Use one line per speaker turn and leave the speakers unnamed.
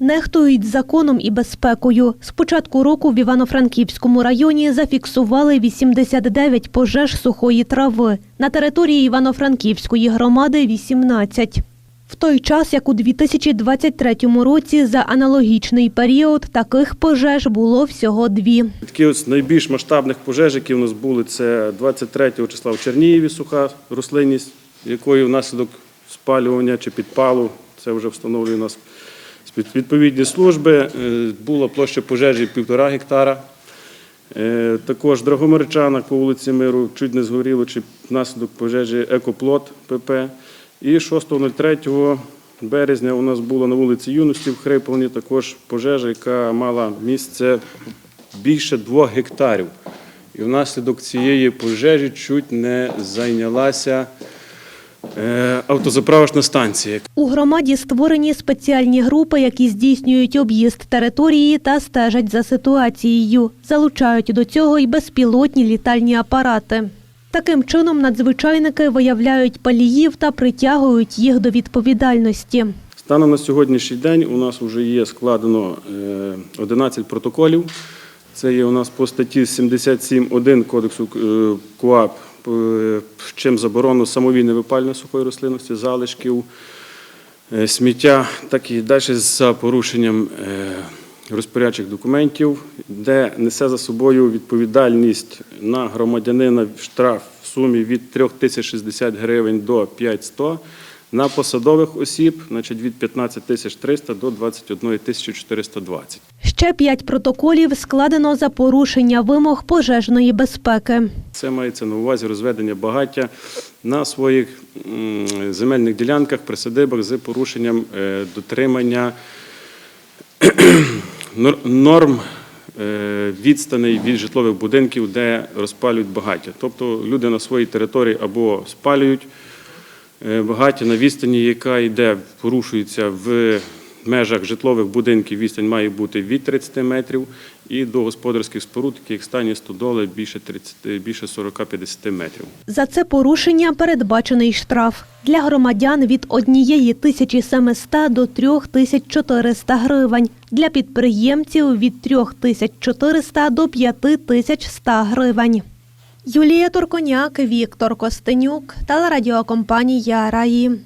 Нехтують законом і безпекою. З початку року в Івано-Франківському районі зафіксували 89 пожеж сухої трави. На території Івано-Франківської громади 18. В той час, як у 2023 році за аналогічний період таких пожеж було всього дві.
Такі ось найбільш масштабних пожеж, які у нас були, це 23 числа в Чернієві суха рослинність, якої внаслідок спалювання чи підпалу, це вже встановлює у нас відповідні служби, е, була площа пожежі півтора гектара. Е, Також Драгомирчанах по вулиці Миру чуть не згоріло, чи внаслідок пожежі Екоплот ПП. І 6.03 березня у нас була на вулиці Юності в Хриповні також пожежа, яка мала місце більше двох гектарів. І внаслідок цієї пожежі чуть не зайнялася автозаправочна станція,
У громаді створені спеціальні групи, які здійснюють об'їзд території та стежать за ситуацією. Залучають до цього й безпілотні літальні апарати. Таким чином надзвичайники виявляють паліїв та притягують їх до відповідальності.
Станом на сьогоднішній день у нас вже є складено е, 11 протоколів. Це є у нас по статті 77.1 Кодексу е, КУАП, е, чим заборонено самовільне випалювання сухої рослинності, залишків, е, сміття, так і далі за порушенням е, розпорядчих документів, де несе за собою відповідальність на громадянина штраф в сумі від 3060 гривень до 5100, на посадових осіб значить, від 15 300 до 21 420.
Ще п'ять протоколів складено за порушення вимог пожежної безпеки.
Це мається на увазі розведення багаття на своїх земельних ділянках, присадибах з порушенням е, дотримання нор- норм е, відстаней від житлових будинків, де розпалюють багаття. Тобто люди на своїй території або спалюють е, багаття на відстані, яка йде, порушується в межах житлових будинків. Відстань має бути від 30 метрів і до господарських споруд, яких стані стодоли більше 30, більше 40-50 метрів.
За це порушення передбачений штраф для громадян від 1700 до 3400 гривень, для підприємців від 3400 до 5100 гривень. Юлія Турконяк, Віктор Костенюк, телерадіокомпанія Раї.